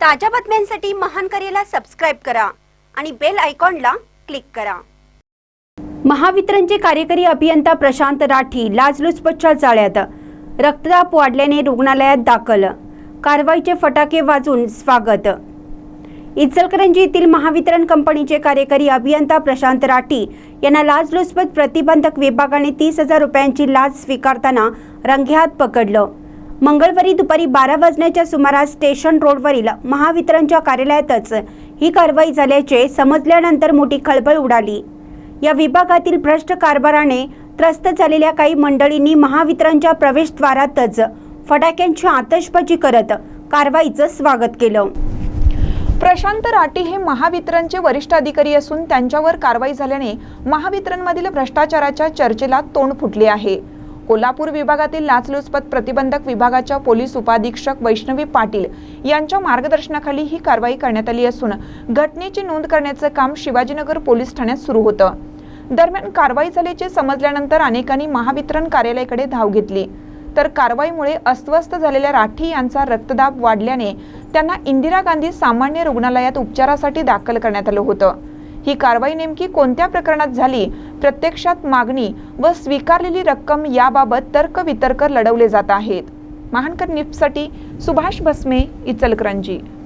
ताज्या बातम्यांसाठी महान करेला सबस्क्राईब करा आणि बेल आयकॉनला क्लिक करा. महावितरणचे कार्यकारी अभियंता प्रशांत राठी लाचलुचपतच्या जाळ्यात रक्तदाब वाढल्याने रुग्णालयात दाखल. कारवाईचे फटाके वाजून स्वागत. इचलकरंजी येथील महावितरण कंपनीचे कार्यकारी अभियंता प्रशांत राठी यांना लाचलुचपत प्रतिबंधक विभागाने तीस हजार रुपयांची लाच स्वीकारताना रंगेहात पकडलं. मंगळवारी दुपारी बारा वाजण्याच्या सुमारास स्टेशन रोडवरील महावितरणच्या कार्यालयातच ही कारवाई झाल्याचे समजल्यानंतर मोठी खळबळ उडाली. या विभागातील भ्रष्ट कारभाराने त्रस्त झालेल्या काही मंडळींनी महावितरणच्या प्रवेशद्वारातच फटाक्यांची आतषबाजी करत कारवाईचं स्वागत केलं. प्रशांत राठी हे महावितरणचे वरिष्ठ अधिकारी असून त्यांच्यावर कारवाई झाल्याने महावितरणमधील भ्रष्टाचाराच्या चर्चेला तोंड फुटले आहे. कोल्हापूर विभागातील लाचलुचपत प्रतिबंधक विभागाच्या पोलीस उपाधीक्षक वैष्णवी पाटील यांच्या मार्गदर्शनाखाली ही कारवाई करण्यात आली असून घटनेची नोंद करण्याचं काम शिवाजीनगर पोलीस ठाण्यात सुरू होतं. दरम्यान कारवाई झाल्याचे समजल्यानंतर अनेकांनी महावितरण कार्यालयाकडे धाव घेतली. तर कारवाईमुळे अस्वस्थ झालेल्या राठी यांचा रक्तदाब वाढल्याने त्यांना इंदिरा गांधी सामान्य रुग्णालयात उपचारासाठी दाखल करण्यात आलं होतं. ही कारवाई नेमकी कोणत्या प्रकरणात झाली? प्रत्यक्षात मागणी व स्वीकारलेली रक्कम याबाबत तर्क वितर्क लढवले जात आहेत. महानकर निफ्टसाठी सुभाष भस्मे इचलकरंजी.